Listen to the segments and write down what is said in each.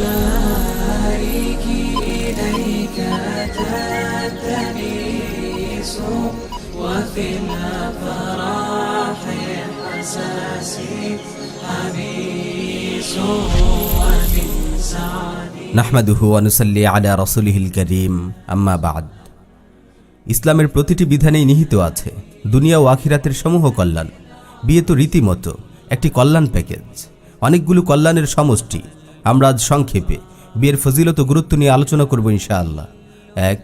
بارك إليك تدنيس وفي الأفراح حساسي حميس وفي السعد নাহমাদুহু অনুসাল্লি আলা রসুলিহিল করিম আম্মা বাদ ইসলামের প্রতিটি বিধানেই নিহিত আছে দুনিয়া ও আখিরাতের সমূহ কল্যাণ বিয়ে তো রীতিমতো একটি কল্যাণ প্যাকেজ অনেকগুলো কল্যাণের সমষ্টি আমরা আজ সংক্ষেপে বিয়ের ফজিলত গুরুত্ব নিয়ে আলোচনা করব ইনশাআল্লাহ। এক,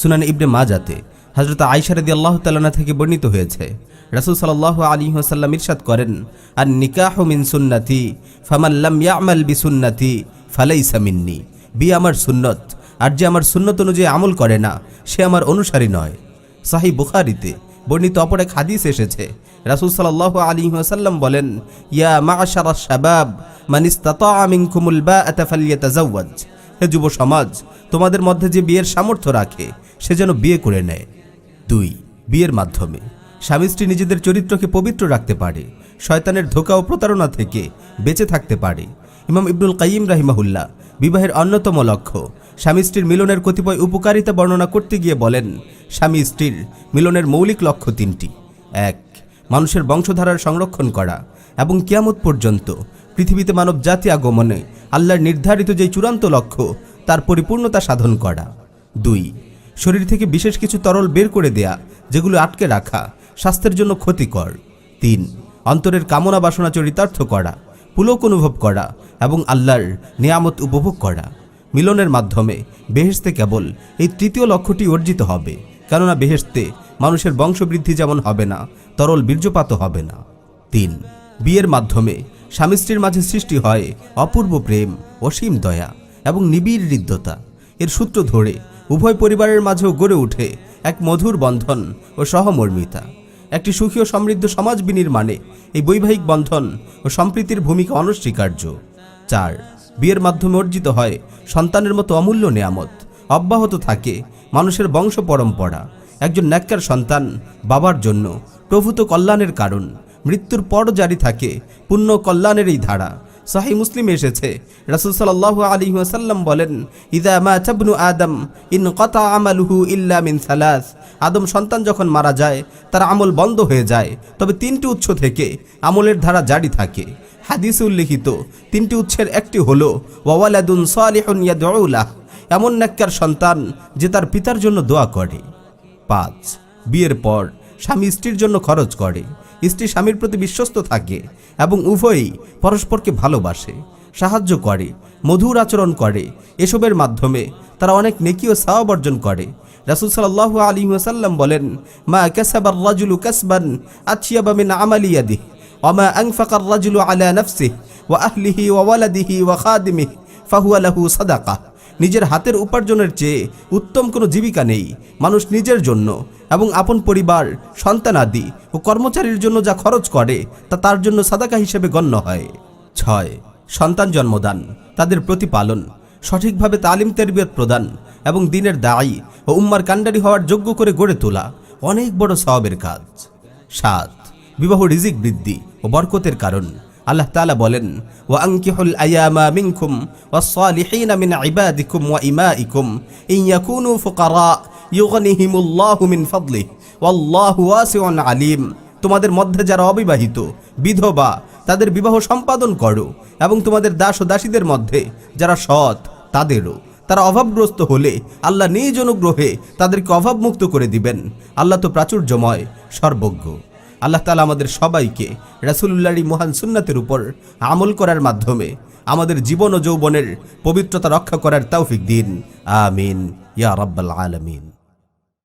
সুনান ইবনে মাজাতে হজরত আইসারদি আল্লাহ তাল্লানা থেকে বর্ণিত হয়েছে, রাসুল সাল্লাহ আলী ওসাল্লাম ইরশাদ করেন আর নিকাহ মিন সুন্নাতি ফামাল্লাম বি সুন্নাতি ফালাইসা মিন্নি। বিয়ে আমার সুন্নত, আর যে আমার সুন্নত অনুযায়ী আমল করে না, সে আমার অনুসারী নয়। সাহি বুখারিতে বর্ণিত অপর এক হাদিস এসেছে। রাসুল সাল্লাহ আলী ওসাল্লাম বলেন, ইয়া মাশারা শাবাব, মান ইস্তাতাআ মিনকুমুল বাআতা ফালইয়াতাজাওয়াজ। হে যুব সমাজ, তোমাদের মধ্যে যে বিয়ের সামর্থ্য রাখে, সে যেন বিয়ে করে নেয়। দুই, বিয়ের মাধ্যমে। স্বামী স্ত্রী নিজেদের চরিত্রকে পবিত্র রাখতে পারে, শয়তানের ধোকা ও প্রতারণা থেকে বেঁচে থাকতে পারে। ইমাম ইবনুল কাইম রাহিমাহুল্লাহ, বিবাহের অন্যতম লক্ষ্য। স্বামী স্ত্রীর মিলনের কতিপয় উপকারিতা বর্ণনা করতে গিয়ে বলেন স্বামী স্ত্রীর মিলনের মৌলিক লক্ষ্য তিনটি। এক, মানুষের বংশধারার সংরক্ষণ করা এবং কিয়ামত পর্যন্ত পৃথিবীতে মানব জাতি আগমনে আল্লাহর নির্ধারিত যে চূড়ান্ত লক্ষ্য, তার পরিপূর্ণতা সাধন করা। দুই, শরীর থেকে বিশেষ কিছু তরল বের করে দেয়া, যেগুলো আটকে রাখা স্বাস্থ্যের জন্য ক্ষতিকর। তিন, অন্তরের কামনা বাসনা চরিতার্থ করা, পুলক অনুভব করা এবং আল্লাহর নিয়ামত উপভোগ করা। মিলনের মাধ্যমে বেহেস্তে কেবল এই তৃতীয় লক্ষ্যটি অর্জিত হবে। কেননা বেহেস্তে মানুষের বংশবৃদ্ধি যেমন হবে না, তরল বীর্যপাত হবে না। তিন, বিয়ের মাধ্যমে স্বামী স্ত্রীর মাঝে সৃষ্টি হয় অপূর্ব প্রেম অসীম দয়া এবং নিবিড় হৃদ্যতা। এর সূত্র ধরে উভয় পরিবারের মাঝেও গড়ে ওঠে এক মধুর বন্ধন ও সহমর্মিতা। একটি সুখী ও সমৃদ্ধ সমাজ বিনির্মাণে এই বৈবাহিক বন্ধন ও সম্প্রীতির ভূমিকা অনস্বীকার্য। চার, বিয়ের মাধ্যমে অর্জিত হয় সন্তানের মতো অমূল্য নেয়ামত। অব্যাহত থাকে মানুষের বংশ পরম্পরা। একজন ন্যাক্কার সন্তান বাবার জন্য প্রভূত কল্যাণের কারণ। মৃত্যুর পর জারি থাকে পুণ্য কল্যাণের এই ধারা। সাহি মুসলিম এসেছে, রাসুল সাল্লাহ আলী ওয়াসাল্লাম বলেন, ইদা মা আদম, ইন কতা আমালুহু ইল্লা মিন সালাস। আদম সন্তান যখন মারা যায়, তার আমল বন্ধ হয়ে যায়। তবে তিনটি উৎস থেকে আমলের ধারা জারি থাকে। হাদিসে উল্লিখিত, তিনটি উৎসের একটি হলো ওয়াওয়ালাদুন সালিহুন ইয়াদউলাহ। এমন নাক্কার সন্তান যে তার পিতার জন্য দোয়া করে। পাঁচ, বিয়ের পর স্বামী স্ত্রীর জন্য খরচ করে। স্ত্রী স্বামীর প্রতি বিশ্বস্ত থাকে এবং উভয়ই পরস্পরকে ভালোবাসে, সাহায্য করে, মধুর আচরণ করে। এসবের মাধ্যমে তারা অনেক নেকি ও সাওয়াব অর্জন করে। রাসুল সাল্লাহ আলী ওসাল্লাম বলেন, মা কাসাবার রাজুলু কাসবান আছিয়াবা মিন আমালিয়াদি ওমা আংফাকার রাজুলু আলা নফসিহ, ওয়া আহলিহি ওয়া ওয়ালাদিহি ওয়া খাদিমিহ। ফাহুয়া লাহু সাদাকা। নিজের হাতের উপার্জনের চেয়ে উত্তম কোনো জীবিকা নেই, মানুষ নিজের জন্য এবং আপন পরিবার, সন্তান আদি ও কর্মচারীর জন্য যা খরচ করে তা তার জন্য সাদাকা হিসেবে গণ্য হয়। ছয়, সন্তান জন্মদান, তাদের প্রতিপালন, সঠিকভাবে তালিম তেরবিয়ত প্রদান এবং দিনের দায়ী ও উম্মার কাণ্ডারি হওয়ার যোগ্য করে গড়ে তোলা অনেক বড় সওয়াবের কাজ। সাত, বিবাহ রিজিক বৃদ্ধি ও বরকতের কারণ আল্লাহ তালা বলেন, ওয়া আনকিহুল আয়ামা মিনকুম ওয়াস-সালিহিনা মিন ইবাদিকুম ওয়া ইমাইকুম ইয়াকুনু ফুকারা, ইউগনিহিমুল্লাহু মিন ফাদলিহি। ওয়াল্লাহু ওয়াসিউন আলিম। তোমাদের মধ্যে যারা অবিবাহিত, বিধবা, তাদের বিবাহ সম্পাদন করো এবং তোমাদের দাস ও দাসীদের মধ্যে যারা সৎ, তাদেরও। তারা অভাবগ্রস্ত হলে আল্লাহ নিজ অনুগ্রহে তাদেরকে অভাবমুক্ত করে দিবেন। আল্লাহ তো প্রাচুর্যময়, সর্বজ্ঞ। আল্লাহ তালা আমাদের সবাইকে রাসুলুল্লাহর মহান সুন্নাতের উপর আমল করার মাধ্যমে আমাদের জীবন ও যৌবনের পবিত্রতা রক্ষা করার তৌফিক দিন। আমিন। ইয়া রব্বাল আলামিন।